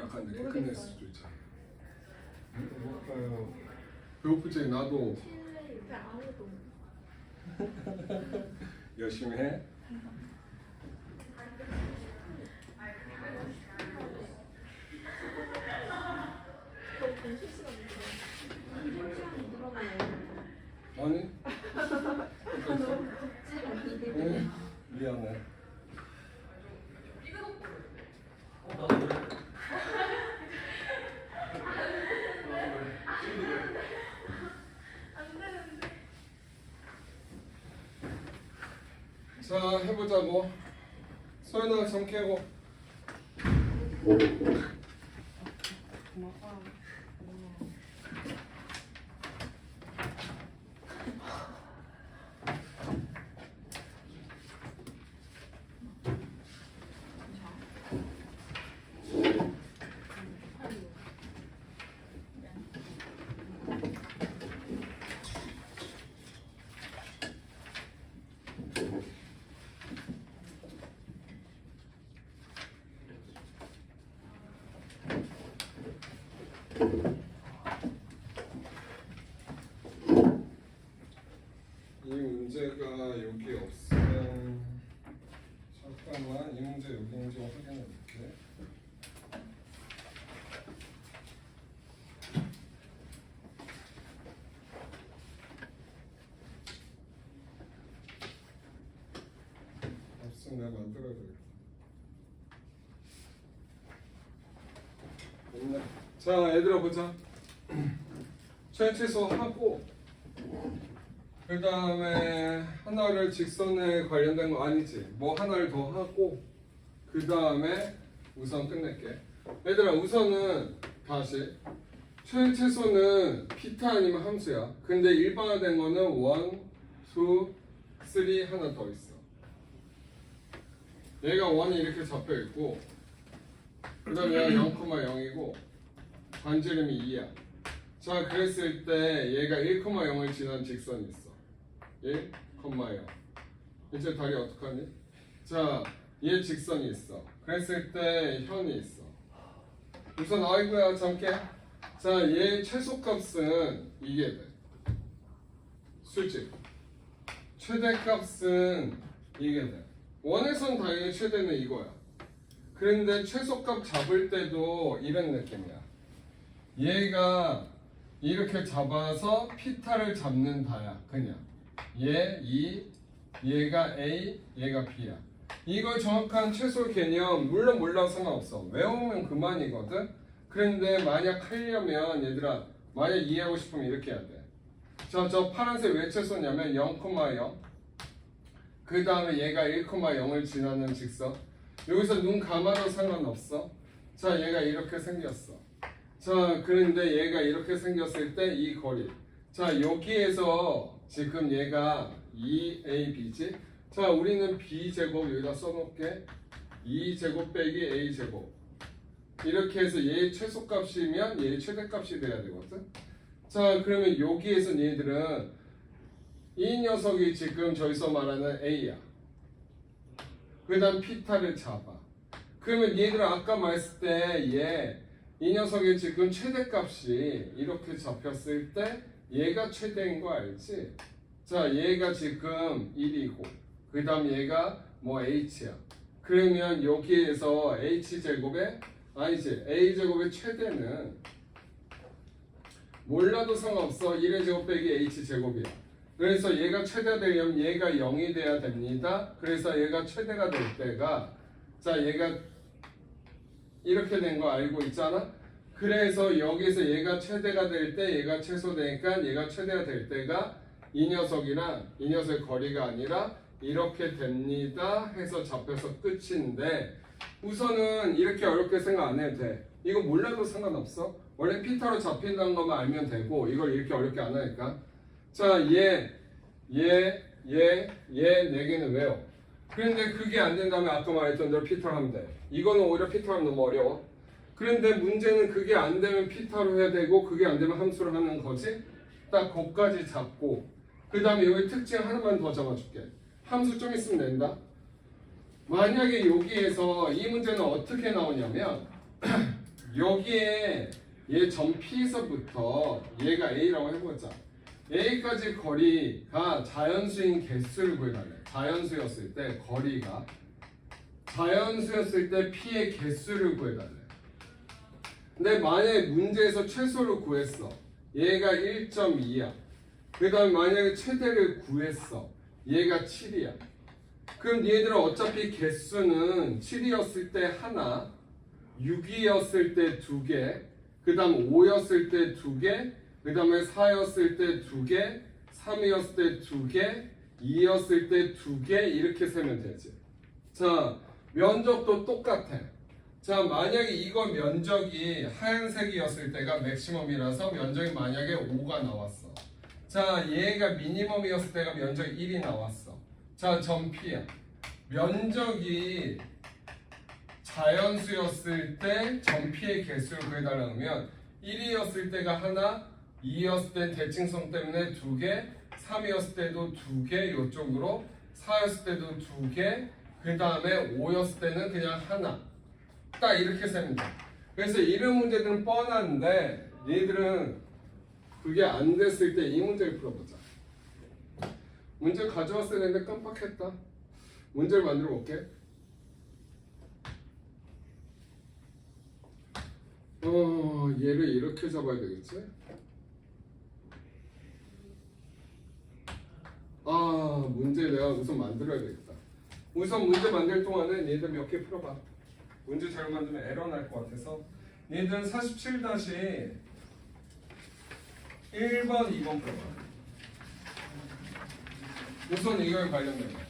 약간 늦게 끝낼 모르겠어요. 수도 있잖아. 배고파요. 배고프지 나도 실내 옆에 아무도 열심히 해. 들어가요. 아니 응, 미안해. 자 해보자고. 소연아 좀 깨고. 이 문제가 여기 없으면 잠깐만 이 문제 여기 있는지 확인해 볼게. 없으면 내가 만들어야 되겠다. 없네. 자, 얘들아 보자. 최최소 하고 그 다음에 하나를 직선에 관련된 거 아니지. 뭐 하나를 더 하고 그 다음에 우선 끝낼게. 얘들아 우선은 다시. 최 최소는 피타 아니면 함수야. 근데 일반화된 거는 원, 투, 쓰리 하나 더 있어. 얘가 원이 이렇게 잡혀 있고 그 다음에 얘가 0,0이고 반지름이 2야. 자 그랬을 때 얘가 1,0을 지난 직선이 있어 1,0 이제 다리 어떡하니? 자, 얘 직선이 있어. 그랬을 때 현이 있어. 우선 아이고야 잠게. 자, 얘 최소값은 이게 돼. 수직. 최대값은 이게 돼. 원에선 당연히 최대는 이거야. 그런데 최소값 잡을 때도 이런 느낌이야. 얘가 이렇게 잡아서 피타를 잡는 다야 그냥. 얘 2, 얘가 A, 얘가 B야. 이걸 정확한 최소 개념 물론 몰라도 상관없어. 외우면 그만이거든. 그런데 만약 하려면 얘들아 만약 이해하고 싶으면 이렇게 해야 돼. 저, 저 파란색 왜 최소냐면 0,0. 그 다음에 얘가 1,0을 지나는 직선. 여기서 눈 감아도 상관없어. 자, 얘가 이렇게 생겼어. 자, 그런데 얘가 이렇게 생겼을 때 이 거리. 자, 여기에서 지금 얘가 2ab지. 자, 우리는 b제곱 여기다 써놓을게. 2제곱 빼기 a제곱. 이렇게 해서 얘 최소값이면 얘 최대값이 돼야 되거든. 자, 그러면 여기에서 얘들은 이 녀석이 지금 저기서 말하는 a야. 그 다음 피타를 잡아. 그러면 얘들 아까 말했을 때얘이 녀석이 지금 최대값이 이렇게 잡혔을 때 얘가 최대인 거 알지? 자, 얘가 지금 1이고, 그 다음 얘가 뭐 h야. 그러면 여기에서 h 제곱의 아니지 a 제곱의 최대는 몰라도 상관없어 1의 제곱 빼기 h 제곱이야. 그래서 얘가 최대 되려면 얘가 0이 돼야 됩니다. 그래서 얘가 최대가 될 때가 자 얘가 이렇게 된 거 알고 있잖아. 그래서 여기서 얘가 최대가 될 때 얘가 최소되니까 얘가 최대가 될 때가 이 녀석이랑 이 녀석의 거리가 아니라 이렇게 됩니다 해서 잡혀서 끝인데 우선은 이렇게 어렵게 생각 안 해도 돼. 이거 몰라도 상관없어. 원래 피타로 잡힌다는 것만 알면 되고 이걸 이렇게 어렵게 안 하니까. 자얘 얘, 얘, 얘 네 개는 왜요? 그런데 그게 안 된다면 아까 말했던 대로 피타로 하면 돼. 이거는 오히려 피타로 하면 너무 어려워 그런데 문제는 그게 안 되면 피타로 해야 되고 그게 안 되면 함수로 하는 거지 딱 거기까지 잡고 그 다음에 여기 특징 하나만 더 잡아줄게 함수 좀 있으면 된다 만약에 여기에서 이 문제는 어떻게 나오냐면 여기에 얘 점 P에서부터 얘가 A라고 해보자. A까지 거리가 자연수인 개수를 구해달래. 자연수였을 때 거리가 자연수였을 때 P의 개수를 구해달래. 근데 만약에 문제에서 최소를 구했어. 얘가 1.2야. 그 다음에 만약에 최대를 구했어. 얘가 7이야. 그럼 얘들은 어차피 개수는 7이었을 때 하나, 6이었을 때 두 개, 그 다음 5였을 때 두 개, 그 다음에 4였을 때 두 개, 3이었을 때 두 개, 2였을 때 두 개, 이렇게 세면 되지. 자, 면적도 똑같아. 자, 만약에 이거 면적이 하얀색이었을 때가 맥시멈이라서 면적이 만약에 5가 나왔어. 자, 얘가 미니멈이었을 때가 면적이 1이 나왔어. 자, 점 P야. 면적이 자연수였을 때 점피의 개수를 구해달라면 1이었을 때가 하나, 2였을 때 대칭성 때문에 두 개, 3이었을 때도 두 개, 이쪽으로 4였을 때도 두 개, 그 다음에 5였을 때는 그냥 하나. 딱 이렇게 돼. 그래서 이런 문제들은 뻔한데 얘들은 그게 안 됐을 때 이 문제를 풀어보자. 문제 가져왔어야 했는데 깜빡했다. 문제를 만들어 볼게. 어, 얘를 이렇게 잡아야 되겠지? 아, 문제 내가 우선 만들어야 되겠다. 우선 문제 만들 동안에 얘들 몇 개 풀어봐. 문제 잘 만들면 에러 날 것 같아서. 얘들은 47-1번, 2번 풀어봐. 우선 이거에 관련된 거.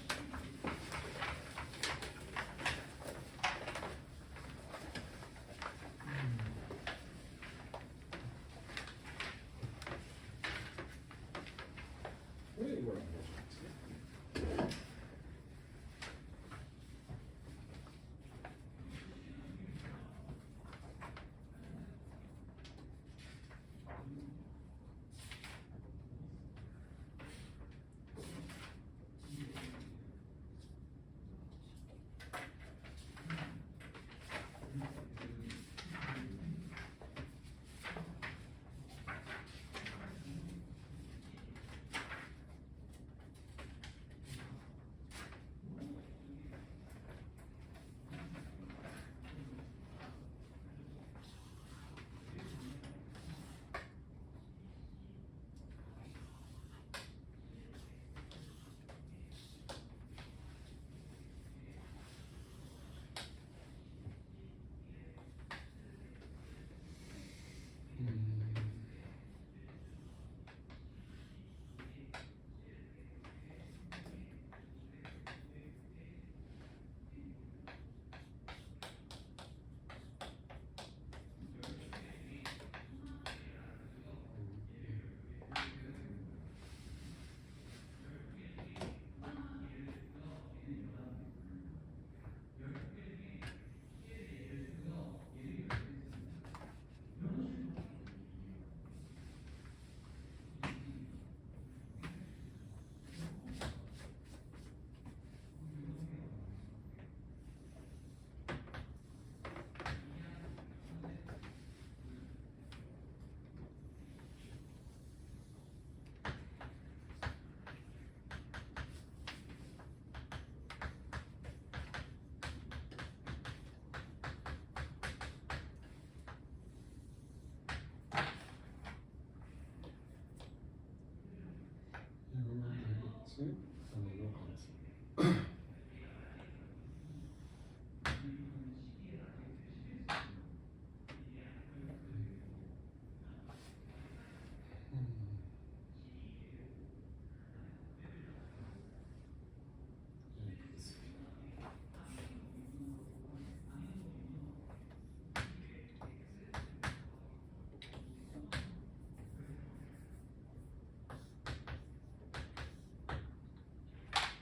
되겠지? 아니면 가지.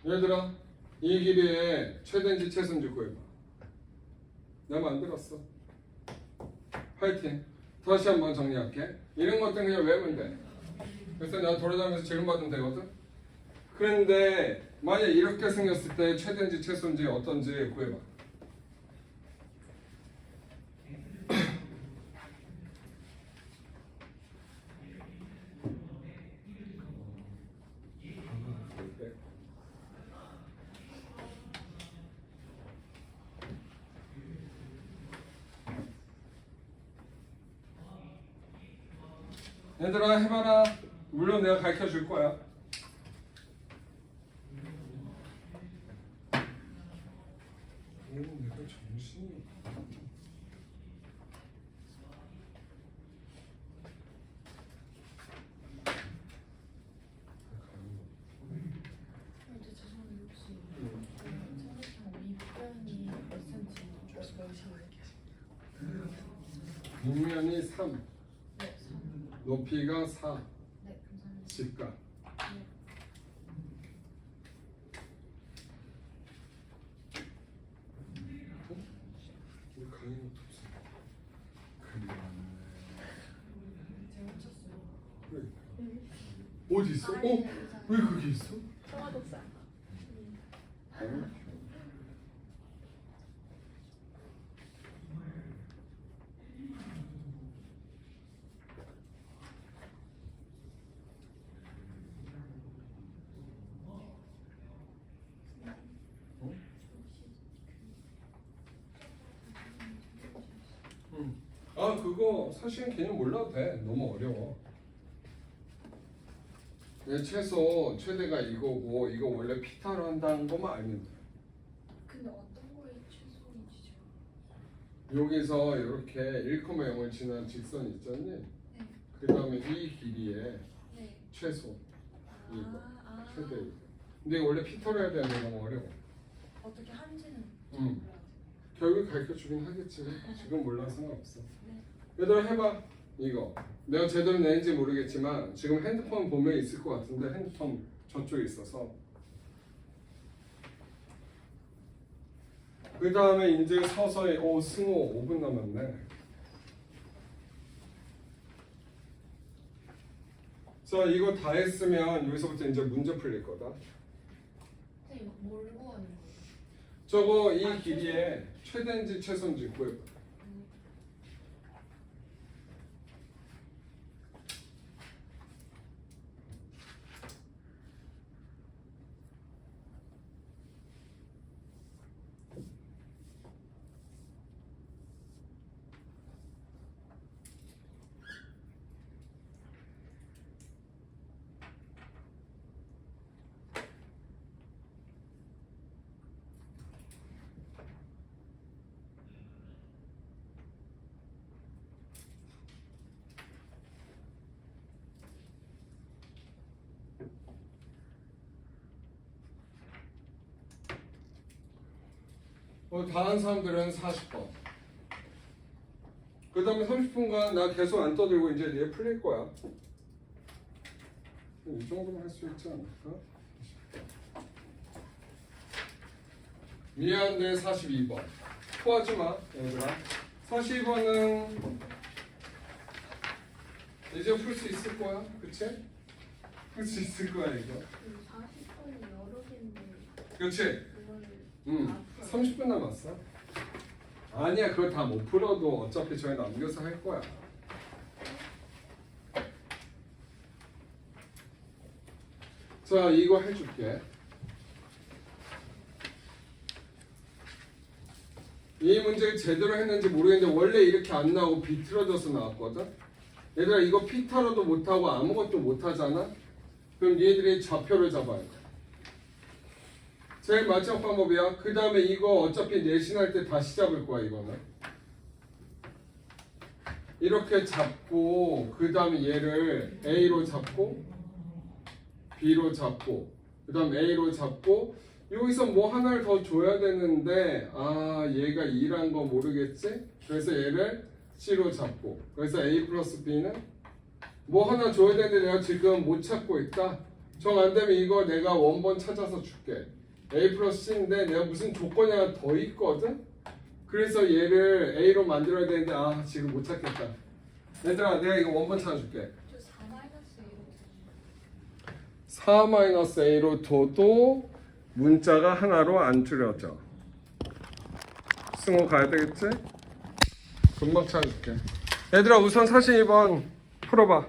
얘들아 이 길이의 최대인지 최선지 구해봐. 내가 만들었어. 파이팅. 다시 한번 정리할게. 이런 것들은 그냥 외우면 돼. 그래서 내가 돌아다니면서 질문 받으면 되거든? 그런데 만약 이렇게 생겼을 때 최대인지 최선지 어떤지 구해봐 얘들아 해봐라. 물론 내가 가르쳐 줄 거야. 오, 내가 정신이. 몇이나요? 윗면이 3, 네, 삼. 높이가 4, 네, 감사합니다. 직각. 네. 우리 강의 노트 없어. 그리 왔네. 제가 훔쳤어요. 그래. 어디 있어? 어? 왜 거기 있어? 청아독사. 어? 응. 아 그거 사실은 개념 몰라도 돼. 너무 어려워. 내 최소 최대가 이거고 이거 원래 피타로 한다는 것만 알면 돼. 근데 어떤 거에 최소이지? 여기서 이렇게 1,0을 지난 직선 있잖니? 네. 그 다음에 이 길이의 네. 최소 이거 아, 아. 최대. 근데 원래 피타로 해야 되는데 너무 어려워. 어떻게 하는지는 응. 몰라요. 결국 가르쳐 주긴 하겠지. 지금 몰라 상관없어. 네. 얘들아 해봐 이거. 내가 제대로 내는지 모르겠지만 지금 핸드폰 보면 있을 것 같은데 핸드폰 저쪽에 있어서. 그 다음에 이제 서서히 오 승호 5분 남았네. 자 이거 다 했으면 여기서부터 이제 문제 풀릴 거다. 저거 이 길이의 최대인지 최소인지 구해봐. 어, 다한 사람들은 40번. 그 다음에 30분간 나 계속 안 떠들고 이제 얘 풀릴 거야. 이 정도면 할 수 있지 않을까? 미안한데 42번. 토하지 마, 얘들아. 42번은 이제 풀 수 있을 거야, 그치? 풀 수 있을 거야, 이거. 40분이 여러 개인데 그치? 풀어요. 30분 남았어. 아니야, 그거 다못 풀어도 어차피 저희 남겨서 할 거야. 자, 이거 해줄게. 이 문제 제대로 했는지 모르겠는데 원래 이렇게 안 나오고 비틀어져서 나왔거든. 얘들아 이거 피타로도 못하고 아무것도 못하잖아. 그럼 얘들이 좌표를 잡아야 돼. 제일 마지막 방법이야. 그 다음에 이거 어차피 내신할 때 다시 잡을 거야 이거는. 이렇게 잡고 그 다음에 얘를 A로 잡고 B로 잡고 그 다음 A로 잡고 여기서 뭐 하나를 더 줘야 되는데 아 얘가 2란 거 모르겠지? 그래서 얘를 C로 잡고 그래서 A 플러스 B는 뭐 하나 줘야 되는데 내가 지금 못 찾고 있다. 정 안 되면 이거 내가 원본 찾아서 줄게. A 플러스 C인데 내가 무슨 조건이 하나 더 있거든? 그래서 얘를 A로 만들어야 되는데 아 지금 못 찾겠다. 얘들아 내가 이거 원본 찾아줄게. 저 4마이너스 1로 4 마이너스 A로 둬도 문자가 하나로 안 줄여져. 승호 가야 되겠지? 금방 찾아줄게. 얘들아 우선 42번 풀어봐.